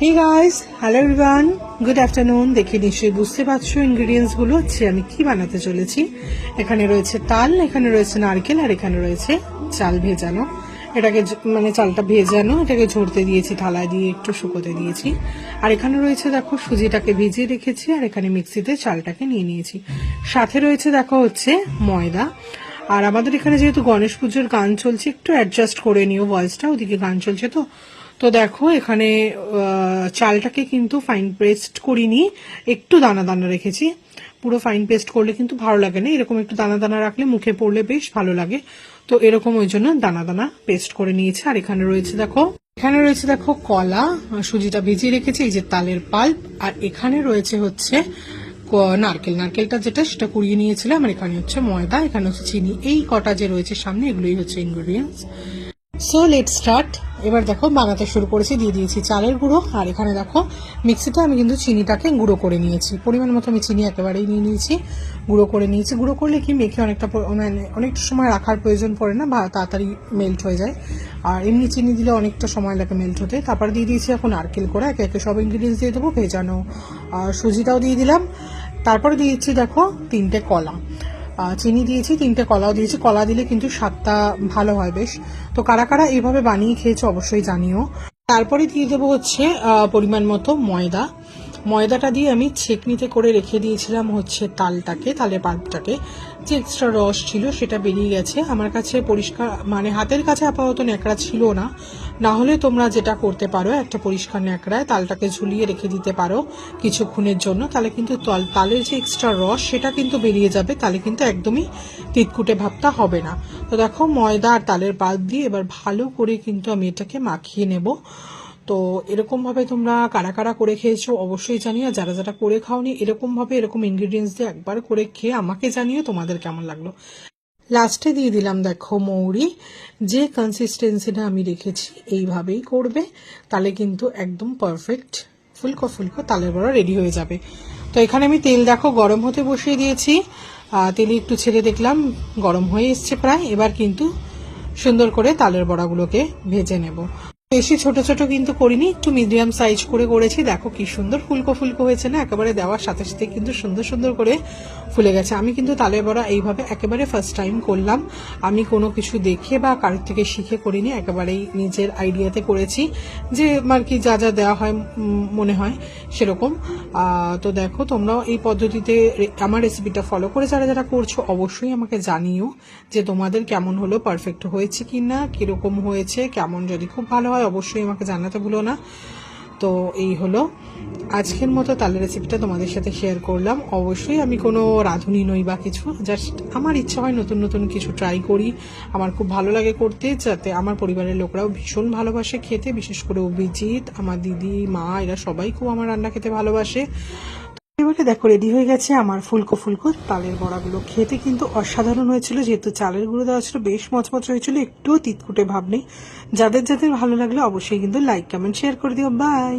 Hey guys hello everyone good afternoon দেখে নিশ্চয়ই বুঝতে পারছ ইনগ্রিডিয়েন্টসগুলো হচ্ছে আমি কি বানাতে চলেছি। এখানে রয়েছে তাল, এখানে রয়েছে নারকেল, আর এখানে রয়েছে চাল ভেজানো। এটাকে মানে চালটা ভেজানো, এটাকে ঝরতে দিয়েছি, থালায় দিয়ে একটু শুকোতে দিয়েছি। আর এখানে রয়েছে দেখো সুজিটাকে ভিজিয়ে রেখেছি, আর এখানে মিক্সিতে চালটাকে নিয়ে নিয়েছি। সাথে রয়েছে দেখো হচ্ছে ময়দা। আর আমাদের এখানে যেহেতু গণেশ পুজোর গান চলছে, একটু অ্যাডজাস্ট করে নিও ভয়েসটা ওদিকে গান চলছে তো। তো দেখো, এখানে চালটাকে কিন্তু ফাইন পেস্ট করিনি, একটু দানা দানা রেখেছি। পুরো ফাইন পেস্ট করলে কিন্তু ভালো লাগে না, এরকম একটু দানা দানা রাখলে মুখে পড়লে বেশ ভালো লাগে। তো এরকম ওই জন্য দানা দানা পেস্ট করে নিয়েছে। আর এখানে রয়েছে দেখো, এখানে রয়েছে দেখো কলা সুজিটা ভিজিয়ে রেখেছি, এই যে তালের পাল্প। আর এখানে রয়েছে হচ্ছে নারকেল। নারকেলটা যেটা, সেটা কুড়িয়ে নিয়েছিলাম। আর এখানে হচ্ছে ময়দা, এখানে হচ্ছে চিনি। এই কটা যে রয়েছে সামনে, এগুলোই হচ্ছে ইনগ্রিডিয়েন্টস সো লেট স্টার্ট এবার দেখো, বানাতে শুরু করেছি, দিয়ে দিয়েছি চালের গুঁড়ো। আর এখানে দেখো, মিক্সিতে আমি কিন্তু চিনিটাকে গুঁড়ো করে নিয়েছি। পরিমাণ মতো আমি চিনি একেবারেই নিয়ে নিয়েছি, গুঁড়ো করে নিয়েছি। গুঁড়ো করলে কি, মেখে অনেকটা মানে অনেকটা সময় রাখার প্রয়োজন পড়ে না, বা তাড়াতাড়ি মেল্ট হয়ে যায়। আর এমনি চিনি দিলে অনেকটা সময় লাগে মেল্ট হতে। তারপর দিয়ে দিয়েছি এখন নারকেল করে একে একে সব ইনগ্রিডিয়েন্টস দিয়ে দেবো, ভেজানো, আর সুজিটাও দিয়ে দিলাম। তারপরে দিয়েছি দেখো, তিনটে কলা। চিনি দিয়েছি, তিনটে কলাও দিয়েছি। কলা দিলে কিন্তু স্বাদটা ভালো হয় বেশ। তো কারা কারা এইভাবে বানিয়ে খেয়েছো অবশ্যই জানিও। তারপরে দিয়ে দেবো হচ্ছে পরিমাণ মতো ময়দা। ময়দাটা দিয়ে আমি ছেকনিতে করে রেখে দিয়েছিলাম হচ্ছে তালটাকে, তালের পাল্পটাকে যে এক্সট্রা রস ছিল সেটা বেরিয়ে গেছে। আমার কাছে পরিষ্কার মানে হাতের কাছে আপাতত ন্যাকড়া ছিল না। না হলে তোমরা যেটা করতে পারো, একটা পরিষ্কার ন্যাকড়ায় তালটাকে ঝুলিয়ে রেখে দিতে পারো কিছুক্ষণের জন্য। তাহলে কিন্তু তাল- তালের যে এক্সট্রা রস, সেটা কিন্তু বেরিয়ে যাবে। তাহলে কিন্তু একদমই তিতকুটে ভাবটা হবে না। তো দেখো ময়দা আর তালের পাল্প দিয়ে এবার ভালো করে কিন্তু আমি এটাকে মাখিয়ে নেব। তো এরকম ভাবে তোমরা কারা কারা করে খেয়েছো অবশ্যই জানিও যারা যারা করে খাওনি এরকম ভাবে এরকম ইনগ্রিডিয়েন্টস দিয়ে একবার করে খেয়ে আমাকে জানিও তোমাদের কেমন লাগল। লাস্টে দিয়ে দিলাম, দেখো মৌরি, যে কনসিস্টেন্সিটা আমি রেখেছি এইভাবেই করবে তাহলে কিন্তু একদম পারফেক্ট ফুলকো ফুলকো তালের বড়া রেডি হয়ে যাবে। তো এখানে আমি তেল দেখো গরম হতে বসিয়ে দিয়েছি তেলে একটু ছেড়ে দেখলাম, গরম হয়ে এসছে প্রায়, এবার কিন্তু সুন্দর করে তালের বড়াগুলোকে ভেজে নেব। বেশি ছোট ছোট কিন্তু করিনি, একটু মিডিয়াম সাইজ করে করেছি দেখো কি সুন্দর ফুলকো ফুলকো হয়েছে না? একেবারে দেওয়ার সাথে সাথে কিন্তু সুন্দর সুন্দর করে ফুলে গেছে। আমি কিন্তু তালের বড়া এইভাবে একেবারে ফার্স্ট টাইম করলাম। আমি কোনো কিছু দেখে বা কারোর থেকে শিখে করিনি, একেবারেই নিজের আইডিয়াতে করেছি। যে আর কি যা যা দেওয়া হয় মনে হয় সেরকম। তো দেখো তোমরাও এই পদ্ধতিতে আমার রেসিপিটা ফলো করে যারা যারা করছ অবশ্যই আমাকে জানিও যে তোমাদের কেমন হলো পারফেক্ট হয়েছে কি না কীরকম হয়েছে, কেমন যদি খুব ভালো হয়, অবশ্যই আমাকে জানাতে ভুলো না। তো এই হলো আজকের মতো তালের রেসিপিটা তোমাদের সাথে শেয়ার করলাম। অবশ্যই আমি কোনো রাঁধুনি নই বা কিছু জাস্ট আমার ইচ্ছা হয় নতুন নতুন কিছু ট্রাই করি। আমার খুব ভালো লাগে করতে, যাতে আমার পরিবারের লোকরাও ভীষণ ভালোবাসে খেতে, বিশেষ করে অভিজিৎ, আমার দিদি, মা, এরা সবাই খুব আমার রান্না খেতে ভালোবাসে। এবারে দেখো রেডি হয়ে গেছে আমার ফুলকো ফুলকো তালের বড়াগুলো। খেতে কিন্তু অসাধারণ হয়েছিল, যেহেতু চালের গুঁড়ো দেওয়া ছিল, বেশ মচমচ হয়েছিল, একটুও তিতকুটে ভাব নেই। যাদের যাদের ভালো লাগল অবশ্যই কিন্তু লাইক কমেন্ট শেয়ার করে দিও। বাই